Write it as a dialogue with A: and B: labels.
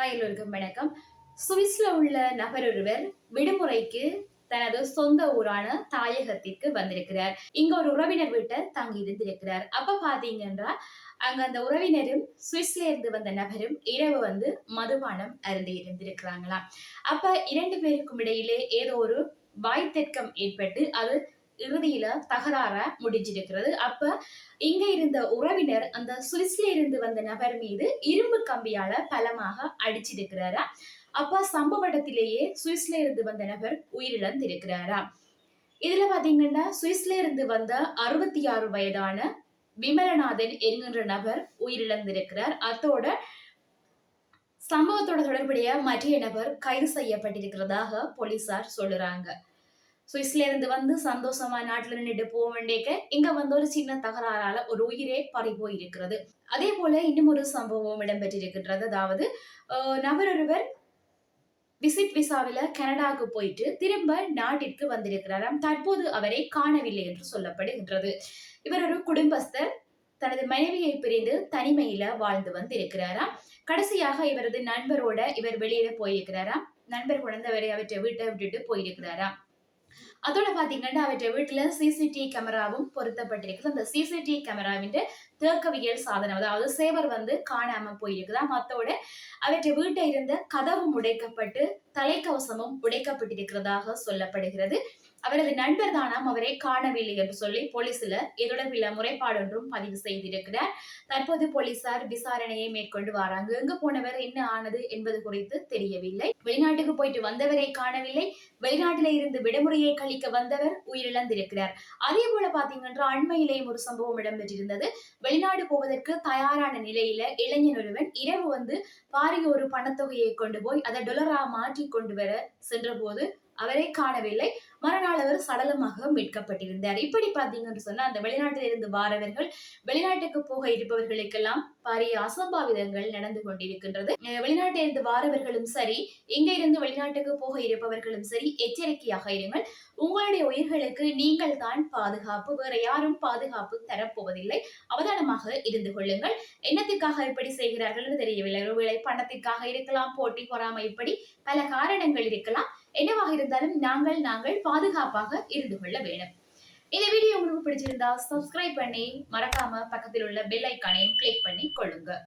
A: Hi எல்லோருக்கும் வணக்கம். சுவிஸ்ல உள்ள நபர் ஒருவர் விடுமுறைக்கு தனது சொந்த ஊரான தாயகத்திற்கு வந்திருக்கிறார். இங்க ஒரு உறவினர் வீட்டை தங்கி இருந்திருக்கிறார். அப்ப பாத்தீங்கன்னா அங்க அந்த உறவினரும் சுவிஸ்ல இருந்து வந்த நபரும் இரவு வந்து மதுபானம் அருந்து இருந்திருக்கிறாங்களாம். அப்ப இரண்டு பேருக்கும் இடையிலே ஏதோ ஒரு வாய்த்தெற்கம் ஏற்பட்டு அது இறுதியில தகராற முடிஞ்சிருக்கிறது. அப்ப இங்க இருந்த உறவினர் அந்த சுவிஸ்ல இருந்து வந்த நபர் மீது இரும்பு கம்பியால பலமாக அடிச்சிருக்கிறாரா? அப்ப சம்பவ இடத்திலேயே சுவிஸ்ல இருந்து வந்த நபர் உயிரிழந்திருக்கிறாரா? இதுல பாத்தீங்கன்னா சுவிஸ்ல இருந்து வந்த அறுபத்தி ஆறு வயதான விமலநாதன் என்கின்ற நபர் உயிரிழந்திருக்கிறார். அத்தோட சம்பவத்தோட தொடர்புடைய மற்ற நபர் கைது செய்யப்பட்டிருக்கிறதாக போலீசார் சொல்லுறாங்க சுவிஸ்ல இருந்து வந்து சந்தோஷமா நாட்டுல நின்றுட்டு போக வேண்டியக்க இங்க வந்து ஒரு சின்ன தகராறால ஒரு உயிரே பறி போயிருக்கிறது. அதே போல இன்னும் ஒரு சம்பவம் இடம்பெற்றிருக்கின்றது. அதாவது நபர் ஒருவர் விசிட் விசாவில கனடாவுக்கு போயிட்டு திரும்ப நாட்டிற்கு வந்திருக்கிறாராம். தற்போது அவரை காணவில்லை என்று சொல்லப்படுகின்றது. இவர் ஒரு குடும்பஸ்தர். தனது மனைவியை பிரிந்து தனிமையில வாழ்ந்து வந்து இருக்கிறாராம் கடைசியாக இவரது நண்பரோட இவர் வெளியில போயிருக்கிறாராம். நண்பர் குழந்தவரை அவற்றை வீட்டை விட்டுட்டு போயிருக்கிறாராம். அதோட பாத்தீங்கன்னா அவற்றை வீட்டுல சிசிடிவி கேமராவும் பொருத்தப்பட்டிருக்குது. அந்த சிசிடிவி கேமராவின் தேக்கவியல் சாதனம் அதாவது சேவர் வந்து காணாம போயிருக்குதா. மத்தோட அவற்றை வீட்டை இருந்த கதவும் உடைக்கப்பட்டு தலைக்கவசமும் உடைக்கப்பட்டிருக்கிறதாக சொல்லப்படுகிறது. அவரது நண்பர் தானாம் அவரை காணவில்லை என்று சொல்லி போலீஸ்ல தொடர்பில் முறைப்பாடு ஒன்றும் பதிவு செய்திருக்கிறார். தற்போது போலீசார் விசாரணையை மேற்கொண்டு வராங்க. எங்கு போனவர் என்ன ஆனது என்பது குறித்து தெரியவில்லை. வெளிநாட்டுக்கு போயிட்டு வந்தவரை காணவில்லை. வெளிநாட்டில இருந்து விடுமுறையை கழிக்க வந்தவர் உயிரிழந்திருக்கிறார். அதே போல பாத்தீங்கன்னா அண்மையிலேயும் ஒரு சம்பவம் இடம்பெற்றிருந்தது. வெளிநாடு போவதற்கு தயாரான நிலையில இளைஞன் ஒருவன் இரவு வந்து பாரிய ஒரு பணத்தொகையை கொண்டு போய் அதை டொலரா மாற்றி கொண்டு வர சென்ற போது அவரை காணவில்லை. மறுநாள் அவர் சடலமாக மீட்கப்பட்டிருந்தார். இப்படி பாத்தீங்கன்னு சொன்னா அந்த வெளிநாட்டில் இருந்து வாரவர்கள் வெளிநாட்டுக்கு போக இருப்பவர்களுக்கெல்லாம் பாரிய அசம்பாவிதங்கள் நடந்து கொண்டிருக்கின்றது. வெளிநாட்டில் இருந்து வாரவர்களும் சரி இங்க இருந்து வெளிநாட்டுக்கு போக இருப்பவர்களும் சரி எச்சரிக்கையாக இருங்கள். உங்களுடைய உயிர்களுக்கு நீங்கள் தான் பாதுகாப்பு வேற யாரும் பாதுகாப்பு தரப்போவதில்லை. அவதானமாக இருந்து கொள்ளுங்கள். என்னத்திற்காக இப்படி செய்கிறார்கள் தெரியவில்லை. ஒருவேளை பணத்திற்காக இருக்கலாம் போட்டி பொறாமை இப்படி பல காரணங்கள் இருக்கலாம். என்னவாக இருந்தாலும் நாங்கள் நாங்கள் பாதுகாப்பாக இருந்து கொள்ள வேண்டும். இந்த வீடியோ உங்களுக்கு பிடிச்சிருந்தா சப்ஸ்கிரைப் பண்ணி மறக்காம பக்கத்தில் உள்ள பெல் ஐக்கானையும் கிளிக் பண்ணி கொள்ளுங்க.